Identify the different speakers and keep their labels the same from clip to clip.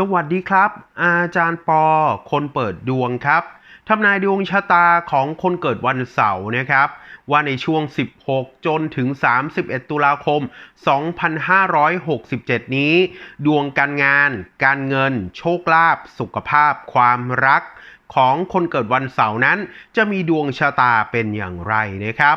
Speaker 1: สวัสดีครับ อาจารย์ปอ คนเปิดดวงครับทำนายดวงชะตาของคนเกิดวันเสาร์นะครับ ว่าในช่วง 16 จนถึง 31 ตุลาคม 2567 นี้ ดวงการงาน การเงิน โชคลาภสุขภาพ ความรัก ของคนเกิดวันเสาร์นั้น จะมีดวงชะตาเป็นอย่างไรนะครับ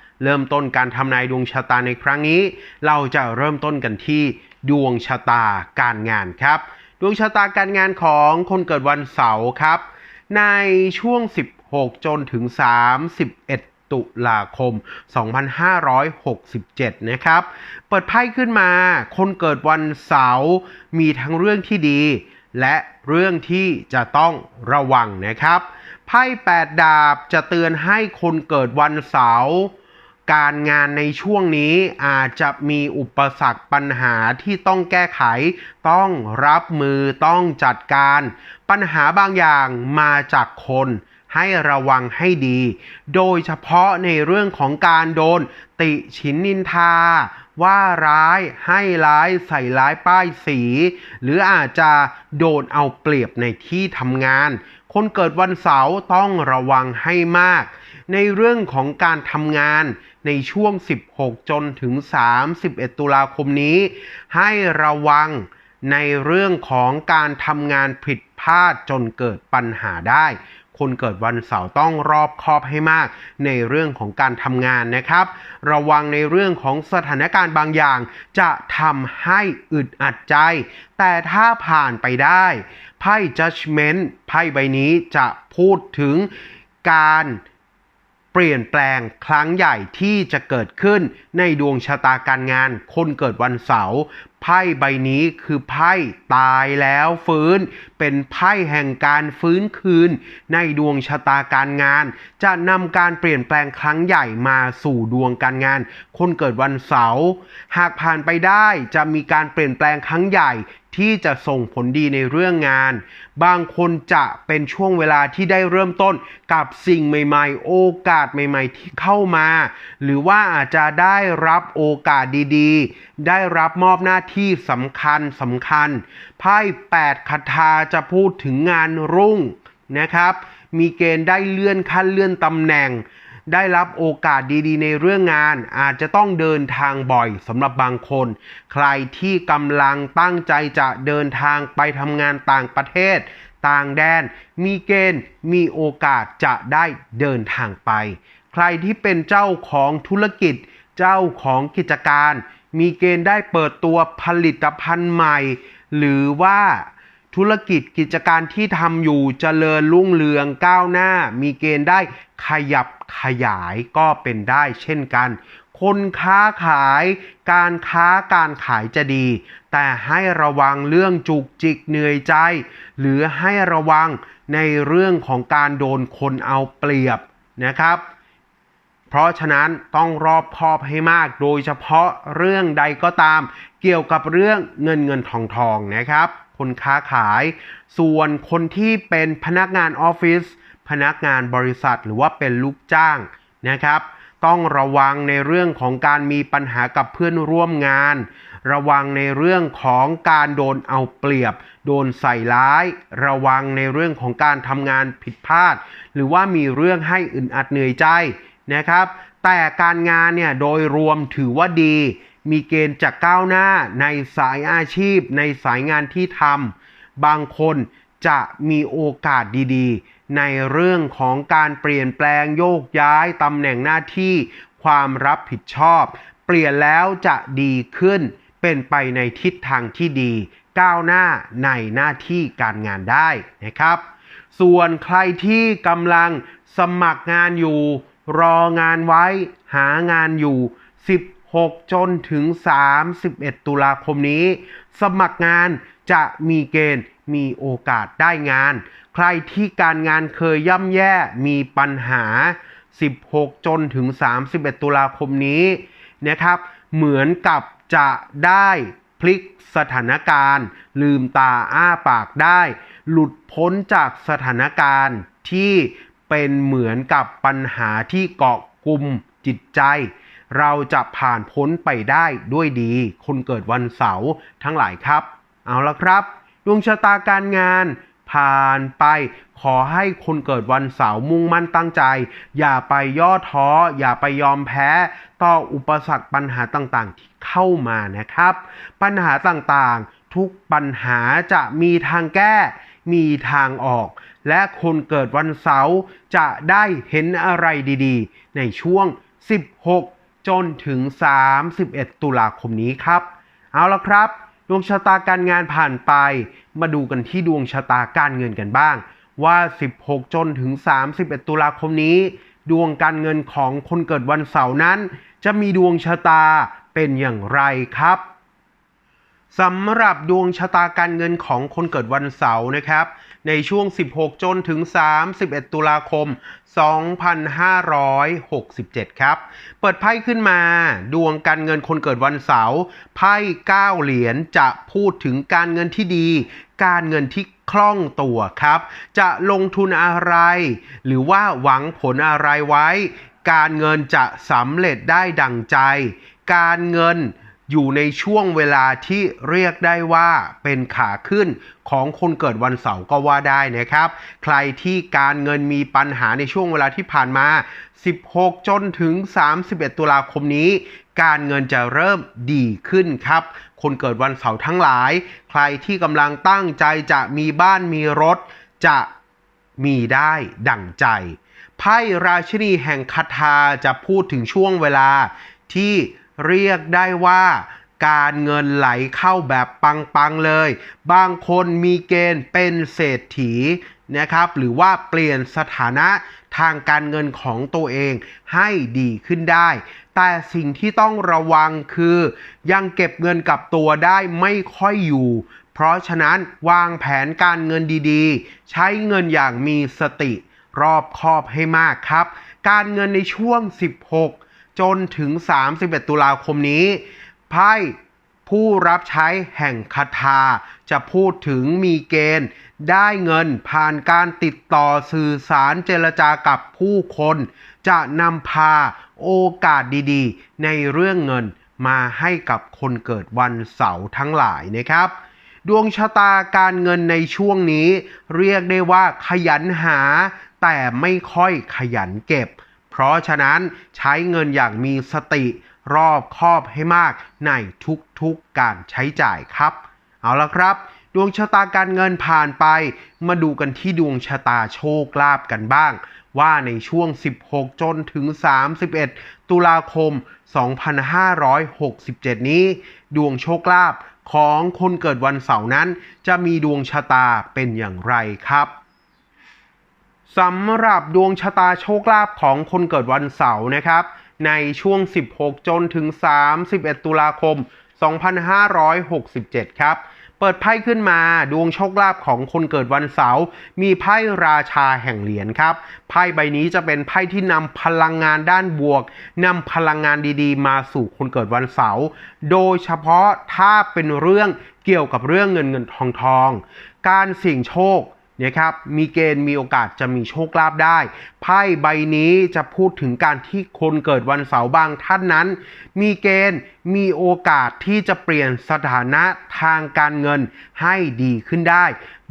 Speaker 1: เริ่มต้นการทำนายดวงชะตาในครั้งนี้ เราจะเริ่มต้นกันที่ดวงชะตาการงานครับ ดวงชะตาการงานของคนเกิดวันเสาร์ครับ ในช่วง 16 จนถึง 31ตุลาคม 2567 นะครับ เปิดไพ่ขึ้นมา คนเกิดวันเสาร์มีทั้งเรื่องที่ดี และเรื่องที่จะต้องระวังนะครับ ไพ่8ดาบจะเตือนให้คนเกิดวันเสาร์ การงานในช่วงนี้อาจจะมีอุปสรรคปัญหาที่ต้องแก้ไข ต้องรับมือต้องจัดการ ปัญหาบางอย่างมาจากคนให้ระวังให้ดี โดยเฉพาะในเรื่องของการโดน ติฉินนินทา ว่าร้ายให้ร้ายใส่ร้ายป้ายสี หรืออาจจะโดนเอาเปรียบในที่ทำงาน คนเกิดวันเสาร์ต้องระวังให้มาก ในเรื่องของการทำงาน ในช่วง 16 จนถึง 31 ตุลาคมนี้ ให้ระวังในเรื่องของการทำงานผิดพลาดจนเกิดปัญหาได้ คนเกิดวันเสาร์ต้องรอบคอบให้มาก ในเรื่องของการทำงานนะครับ ระวังในเรื่องของสถานการณ์บางอย่าง จะทำให้อึดอัดใจ แต่ถ้าผ่านไปได้ไพ่ judgment ไพ่ใบนี้จะพูดถึงการ เปลี่ยนแปลงครั้งใหญ่ที่จะเกิดขึ้นในดวงชะตาการงาน คนเกิดวันเสาร์ไพ่ใบนี้คือไพ่ตายแล้วฟื้น เป็นไพ่แห่งการฟื้นคืน ในดวงชะตาการงาน จะนำการเปลี่ยนแปลงครั้งใหญ่มาสู่ดวงการงาน คนเกิดวันเสาร์หากผ่านไปได้จะมีการเปลี่ยนแปลงครั้งใหญ่ที่จะส่งผลดีในเรื่องงาน บางคนจะเป็นช่วงเวลาที่ได้เริ่มต้นกับสิ่งใหม่ๆ โอกาสใหม่ๆที่เข้ามา หรือว่าอาจจะได้รับโอกาสดีๆ ได้รับมอบหน้าที่สำคัญสำคัญ ไพ่8คาถาจะพูดถึงงานรุ่งนะครับ มีเกณฑ์ได้เลื่อนขั้นเลื่อนตำแหน่ง ได้รับโอกาสดีๆ ในเรื่องงาน อาจจะต้องเดินทางบ่อยสำหรับบางคน ใครที่กำลังตั้งใจจะเดินทางไปทำงานต่างประเทศ ต่างแดน มีเกณฑ์มีโอกาสจะได้เดินทางไป ใครที่เป็นเจ้าของธุรกิจ เจ้าของกิจการ มีเกณฑ์ได้เปิดตัวผลิตภัณฑ์ใหม่ หรือว่า ธุรกิจกิจการที่ทำอยู่เจริญรุ่งเรืองก้าวหน้า มีเกณฑ์ได้ขยับขยายก็เป็นได้เช่นกัน คนค้าขายการค้าการขายจะดี แต่ให้ระวังเรื่องจุกจิกเหนื่อยใจ หรือให้ระวังในเรื่องของการโดนคนเอาเปรียบนะครับ เพราะฉะนั้นต้องรอบคอบให้มาก โดยเฉพาะเรื่องใดก็ตาม เกี่ยวกับเรื่องเงินเงินทองทองนะครับ คนค้าขาย ส่วนคนที่เป็นพนักงานออฟฟิศพนักงานบริษัทหรือว่าเป็นลูกจ้างนะครับ ต้องระวังในเรื่องของการมีปัญหากับเพื่อนร่วมงาน ระวังในเรื่องของการโดนเอาเปรียบ โดนใส่ร้าย ระวังในเรื่องของการทำงานผิดพลาด หรือว่ามีเรื่องให้อึดอัดเหนื่อยใจนะครับ แต่การงานเนี่ยโดยรวมถือว่าดี มีเกณฑ์จะก้าวหน้าในสายอาชีพ ในสายงานที่ทำบางคนจะมีโอกาสดีๆ ในเรื่องของการเปลี่ยนแปลงโยกย้ายตำแหน่งหน้าที่ ความรับผิดชอบ เปลี่ยนแล้วจะดีขึ้น เป็นไปในทิศทางที่ดี ก้าวหน้าในหน้าที่การงานได้นะครับ ส่วนใครที่กำลังสมัครงานอยู่ รองานไว้ หางานอยู่ 6 จนถึง 31 ตุลาคมนี้ สมัครงานจะมีเกณฑ์มีโอกาสได้งาน ใครที่การงานเคยย่ำแย่มีปัญหา 16 จนถึง 31 ตุลาคมนี้นะครับ เหมือนกับจะได้พลิกสถานการณ์ ลืมตาอ้าปากได้ หลุดพ้นจากสถานการณ์ที่เป็นเหมือนกับปัญหาที่เกาะกลุ่มจิตใจ เราจะผ่านพ้นไปได้ด้วยดี คนเกิดวันเสาร์ทั้งหลายครับ เอาละครับ ดวงชะตาการงานผ่านไป ขอให้คนเกิดวันเสาร์มุ่งมั่นตั้งใจ อย่าไปย่อท้อ อย่าไปยอมแพ้ ต่ออุปสรรคปัญหาต่างๆ ที่เข้ามานะครับ ปัญหาต่างๆ ทุกปัญหาจะมีทางแก้ มีทางออก และคนเกิดวันเสาร์จะได้เห็นอะไรดีๆ ในช่วง 16 จนถึง 31 ตุลาคมนี้ครับ เอาละครับ ดวงชะตาการงานผ่านไป มาดูกันที่ดวงชะตาการเงินกันบ้าง ว่า 16 จนถึง 31 ตุลาคมนี้ ดวงการเงินของคนเกิดวันเสาร์นั้น จะมีดวงชะตาเป็นอย่างไรครับสำหรับดวงชะตาการเงินของคนเกิดวันเสาร์นะครับ ในช่วง 16 จนถึง 31 ตุลาคม 2567 ครับ เปิดไพ่ขึ้นมา ดวงการเงินคนเกิดวันเสาร์ไพ่9เหรียญจะพูดถึงการเงินที่ดี การเงินที่คล่องตัวครับ จะลงทุนอะไร หรือว่าหวังผลอะไรไว้ การเงินจะสำเร็จได้ดังใจ การเงิน อยู่ในช่วงเวลาที่เรียกได้ว่าเป็นขาขึ้นของคนเกิดวันเสาร์ก็ว่าได้นะครับ ใครที่การเงินมีปัญหาในช่วงเวลาที่ผ่านมา 16 จนถึง 31 ตุลาคมนี้ การเงินจะเริ่มดีขึ้นครับ คนเกิดวันเสาร์ทั้งหลาย ใครที่กำลังตั้งใจจะมีบ้านมีรถจะมีได้ดั่งใจไพ่ราชินีแห่งคาถาจะพูดถึงช่วงเวลาที่ เรียกได้ว่าการเงินไหลเข้าแบบปังๆเลย บางคนมีเกณฑ์เป็นเศรษฐีนะครับ หรือว่าเปลี่ยนสถานะทางการเงินของตัวเองให้ดีขึ้นได้ แต่สิ่งที่ต้องระวังคือ ยังเก็บเงินกับตัวได้ไม่ค่อยอยู่ เพราะฉะนั้นวางแผนการเงินดีๆ ใช้เงินอย่างมีสติ รอบคอบให้มากครับ การเงินในช่วง 16 จนถึง 31 ตุลาคมนี้ ไพ่ผู้รับใช้แห่งคาถาจะพูดถึงมีเกณฑ์ ได้เงินผ่านการติดต่อสื่อสารเจรจากับผู้คน จะนำพาโอกาสดีๆ ในเรื่องเงินมาให้กับคนเกิดวันเสาร์ทั้งหลายนะครับ ดวงชะตาการเงินในช่วงนี้ เรียกได้ว่าขยันหา แต่ไม่ค่อยขยันเก็บ เพราะฉะนั้นใช้เงินอย่างมีสติรอบคอบให้มากในทุกๆการใช้จ่ายครับ เอาละครับ ดวงชะตาการเงินผ่านไป มาดูกันที่ดวงชะตาโชคลาภกันบ้าง ว่าในช่วง 16 จนถึง 31 ตุลาคม 2567 นี้ ดวงโชคลาภของคนเกิดวันเสาร์นั้น จะมีดวงชะตาเป็นอย่างไรครับ สำหรับดวงชะตาโชคลาภของคนเกิดวันเสาร์นะครับ ในช่วง 16 จนถึง 31 ตุลาคม 2567 ครับ เปิดไพ่ขึ้นมาดวงโชคลาภของคนเกิดวันเสาร์มีไพ่ราชาแห่งเหรียญครับ ไพ่ใบนี้จะเป็นไพ่ที่นำพลังงานด้านบวกนำพลังงานดีๆ มาสู่คนเกิดวันเสาร์โดยเฉพาะถ้าเป็นเรื่องเกี่ยวกับเรื่องเงินเงินทองทอง การเสี่ยงโชค นะครับมีเกณฑ์มีโอกาสจะมีโชคลาภได้ไพ่ใบนี้จะพูดถึงการที่คนเกิดวันเสาร์บางท่านนั้น มีเกณฑ์มีโอกาสที่จะเปลี่ยนสถานะทางการเงินให้ดีขึ้นได้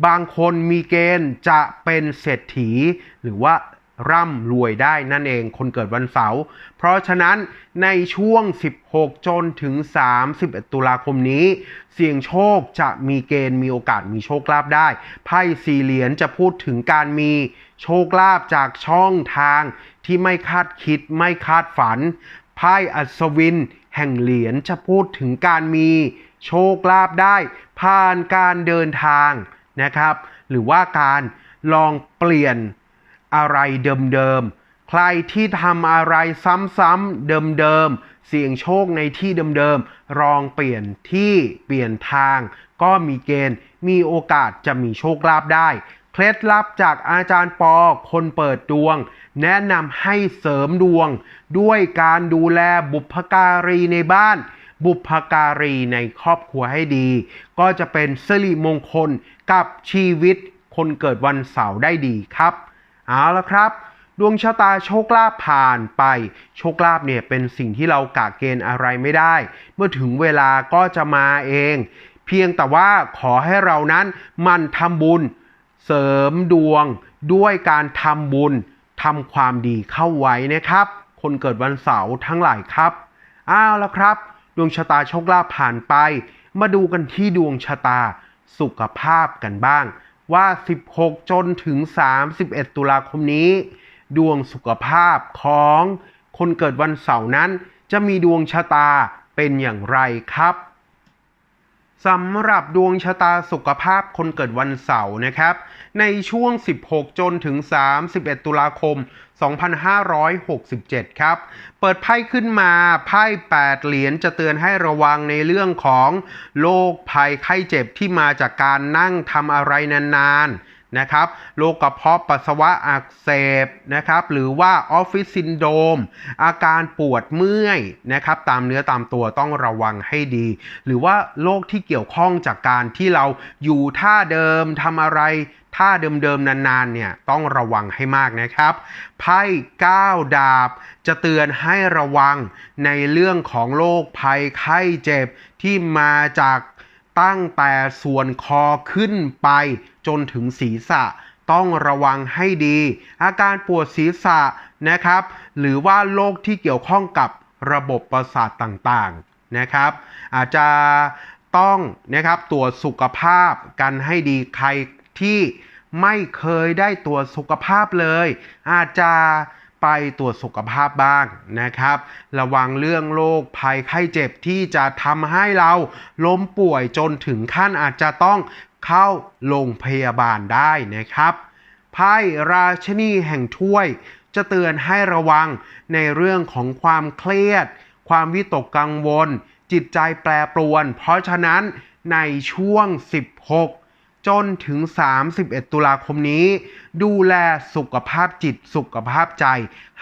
Speaker 1: บางคนมีเกณฑ์จะเป็นเศรษฐีหรือว่า ร่ำรวยได้นั่นเองคนเกิดวันเสาร์ เพราะฉะนั้นในช่วง 16 จนถึง 31 ตุลาคมนี้ เสี่ยงโชคจะมีเกณฑ์มีโอกาสมีโชคลาภได้ ไพ่สี่เหรียญจะพูดถึงการมีโชคลาภจากช่องทางที่ไม่คาดคิดไม่คาดฝัน ไพ่อัศวินแห่งเหรียญจะพูดถึงการมีโชคลาภได้ ผ่านการเดินทางนะครับ หรือว่าการลองเปลี่ยน อะไรเดิมๆ ใครที่ทำอะไรซ้ำๆเดิมๆ เสี่ยงโชคในที่เดิมๆลองเปลี่ยนที่เปลี่ยนทาง ก็มีเกณฑ์มีโอกาสจะมีโชคลาภได้ เคล็ดลับจากอาจารย์ปอคนเปิดดวง แนะนำให้เสริมดวง ด้วยการดูแลบุพการีในบ้านบุพการีในครอบครัวให้ดี ก็จะเป็นสิริมงคลกับชีวิตคนเกิดวันเสาร์ได้ดีครับ เอาละครับดวงชะตาโชคลาภผ่านไป โชคลาภเนี่ยเป็นสิ่งที่เรากะเกณฑ์อะไรไม่ได้ เมื่อถึงเวลาก็จะมาเอง เพียงแต่ว่าขอให้เรานั้นมันทำบุญเสริมดวงด้วยการทำบุญทำความดีเข้าไว้นะครับ คนเกิดวันเสาร์ทั้งหลายครับอ้าวแล้วครับ ดวงชะตาโชคลาภผ่านไป มาดูกันที่ดวงชะตาสุขภาพกันบ้าง ว่า 16 จนถึง 31 ตุลาคมนี้ ดวงสุขภาพของคนเกิดวันเสาร์นั้น จะมีดวงชะตาเป็นอย่างไรครับ สำหรับดวงชะตาสุขภาพคนเกิดวันเสาร์นะครับ ในช่วง 16 จนถึง 31 ตุลาคม 2567 ครับ เปิดไพ่ขึ้นมาไพ่ 8 เหรียญจะเตือนให้ระวังในเรื่องของโรคภัยไข้เจ็บที่มาจากการนั่งทำอะไรนานๆ นะครับโรคกระเพาะปัสสาวะอักเสบนะครับหรือว่าออฟฟิศซินโดรมอาการปวดเมื่อยนะครับตามเนื้อตามตัวต้องระวังให้ดี หรือว่าโรคที่เกี่ยวข้องจากการที่เราอยู่ท่าเดิมทำอะไรท่าเดิมๆนานๆเนี่ยต้องระวังให้มากนะครับไพ่9ดาบ จะเตือนให้ระวังในเรื่องของโรคภัยไข้เจ็บที่มาจาก ตั้งแต่ส่วนคอขึ้นไปจนถึงศีรษะต้องระวังให้ดี อาการปวดศีรษะนะครับ หรือว่าโรคที่เกี่ยวข้องกับระบบประสาทต่างๆนะครับ อาจจะต้องนะครับตรวจสุขภาพกันให้ดีใครที่ไม่เคยได้ตรวจสุขภาพเลย อาจจะ ไปตรวจสุขภาพบ้างนะครับ ระวังเรื่องโรคภัยไข้เจ็บที่จะทำให้เราล้มป่วยจนถึงขั้นอาจจะต้องเข้าโรงพยาบาลได้นะครับไพ่ราชนีแห่งถ้วย จะเตือนให้ระวังในเรื่องของความเครียด ความวิตกกังวล จิตใจแปรปรวน เพราะฉะนั้นในช่วง 16 จนถึง 31 ตุลาคมนี้ ดูแลสุขภาพจิตสุขภาพใจ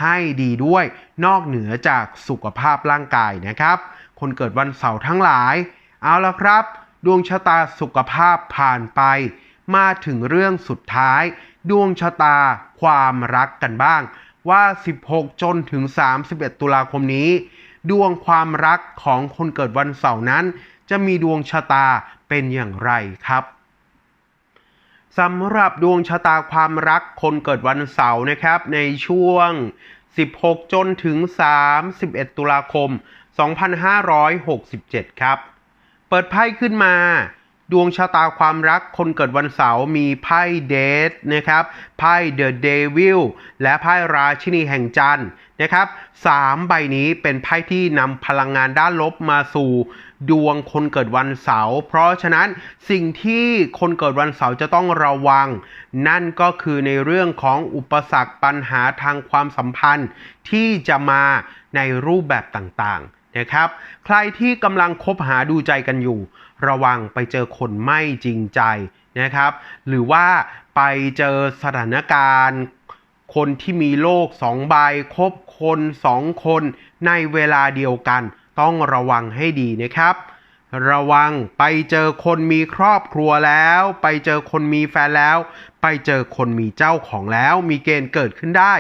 Speaker 1: ให้ดีด้วย นอกเหนือจากสุขภาพร่างกายนะครับ คนเกิดวันเสาร์ทั้งหลาย เอาละครับ ดวงชะตาสุขภาพผ่านไป มาถึงเรื่องสุดท้าย ดวงชะตาความรักกันบ้าง ว่า 16 จนถึง 31 ตุลาคมนี้ ดวงความรักของคนเกิดวันเสาร์นั้น จะมีดวงชะตาเป็นอย่างไรครับ สำหรับดวงชะตาความรักคนเกิดวันเสาร์นะครับ ในช่วง 16 จนถึง 31 ตุลาคม 2567 ครับ เปิดไพ่ขึ้นมา ดวงชะตาความรักคนเกิดวันเสาร์มีไพ่เดทนะครับ ไพ่เดอะเดวิลและไพ่ราชินีแห่งจันทร์นะครับสามใบนี้เป็นไพ่ที่นำพลังงานด้านลบมาสู่ ดวงคนเกิดวันเสาร์เพราะฉะนั้นสิ่งที่คนเกิดวันเสาร์จะต้องระวัง นั่นก็คือในเรื่องของอุปสรรคปัญหาทางความสัมพันธ์ที่จะมาในรูปแบบต่างๆนะครับ ใครที่กำลังคบหาดูใจกันอยู่ ระวังไปเจอคนไม่จริงใจนะครับ หรือว่าไปเจอสถานการณ์คนที่มีโลกสองใบคบคนสองคนในเวลาเดียวกัน ต้องระวังให้ดีนะครับ ระวังไปเจอคนมีครอบครัวแล้ว ไปเจอคนมีแฟนแล้ว ไปเจอคนมีเจ้าของแล้ว มีเกณฑ์เกิดขึ้นได้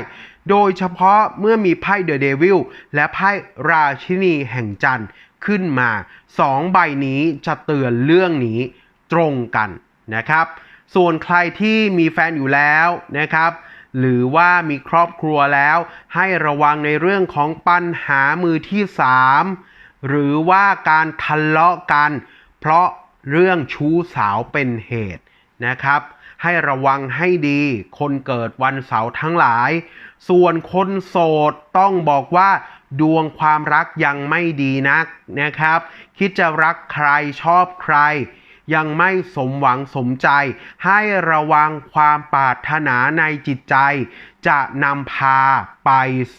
Speaker 1: โดยเฉพาะเมื่อมีไพ่เดอะเดวิลและไพ่ราชินีแห่งจันทร์ขึ้นมาสองใบนี้จะเตือนเรื่องนี้ตรงกันนะครับ ส่วนใครที่มีแฟนอยู่แล้วนะครับ หรือว่ามีครอบครัวแล้ว ให้ระวังในเรื่องของปัญหามือที่สามหรือว่าการทะเลาะกัน เพราะเรื่องชู้สาวเป็นเหตุนะครับ ให้ระวังให้ดีคนเกิดวันเสาร์ทั้งหลาย ส่วนคนโสดต้องบอกว่าดวงความรักยังไม่ดีนักนะครับ คิดจะรักใครชอบใคร ยังไม่สมหวังสมใจ ให้ระวังความปรารถนาในจิตใจ จะนำพาไป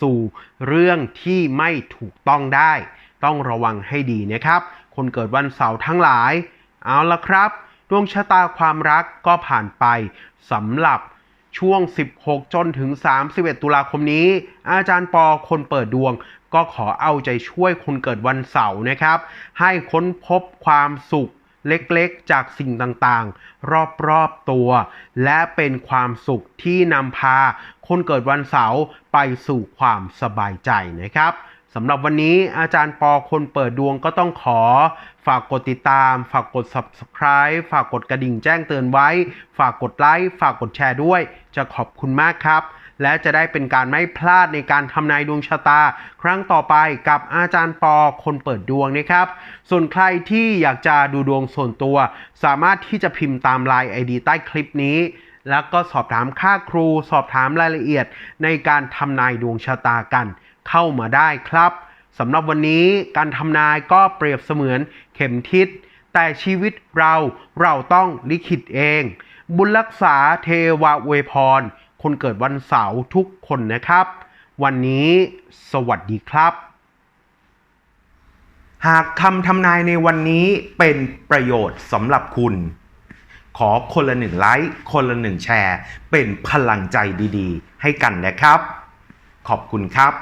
Speaker 1: สู่เรื่องที่ไม่ถูกต้องได้ ต้องระวังให้ดีนะครับ คนเกิดวันเสาร์ทั้งหลาย เอาละครับ ดวงชะตาความรักก็ผ่านไปสำหรับช่วง 16 จนถึง 31 ตุลาคมนี้ อาจารย์ปอคนเปิดดวง ก็ขอเอาใจช่วยคนเกิดวันเสาร์นะครับ ให้ค้นพบความสุข เล็กๆ จากสิ่งต่างๆ รอบๆตัว และเป็นความสุขที่นำพา คนเกิดวันเสาร์ไปสู่ความสบายใจนะครับสำหรับวันนี้อาจารย์ปอคนเปิดดวงก็ต้องขอ ฝากกดติดตาม ฝากกด subscribe ฝากกดกระดิ่งแจ้งเตือนไว้ ฝากกดไลค์ ฝากกดแชร์ด้วย จะขอบคุณมากครับ และจะได้เป็นการไม่พลาดในการทำนายดวงชะตา ครั้งต่อไปกับอาจารย์ปอคนเปิดดวงนะครับ ส่วนใครที่อยากจะดูดวงส่วนตัว สามารถที่จะพิมพ์ตามไลน์ ID ใต้คลิปนี้ แล้วก็สอบถามค่าครู สอบถามรายละเอียด ในการทำนายดวงชะตากัน เข้ามาได้ครับสำหรับวันนี้การทำนายก็เปรียบเสมือนเข็มทิศแต่ชีวิตเราเราต้องลิขิตเอง บุญรักษาเทวะเวยพร คนเกิดวันเสาร์ทุกคนนะครับ วันนี้สวัสดีครับ
Speaker 2: หากคำทำนายในวันนี้เป็นประโยชน์สำหรับคุณ ขอคนละหนึ่งไลค์คนละหนึ่งแชร์ เป็นพลังใจดีๆ ให้กันนะครับ ขอบคุณครับ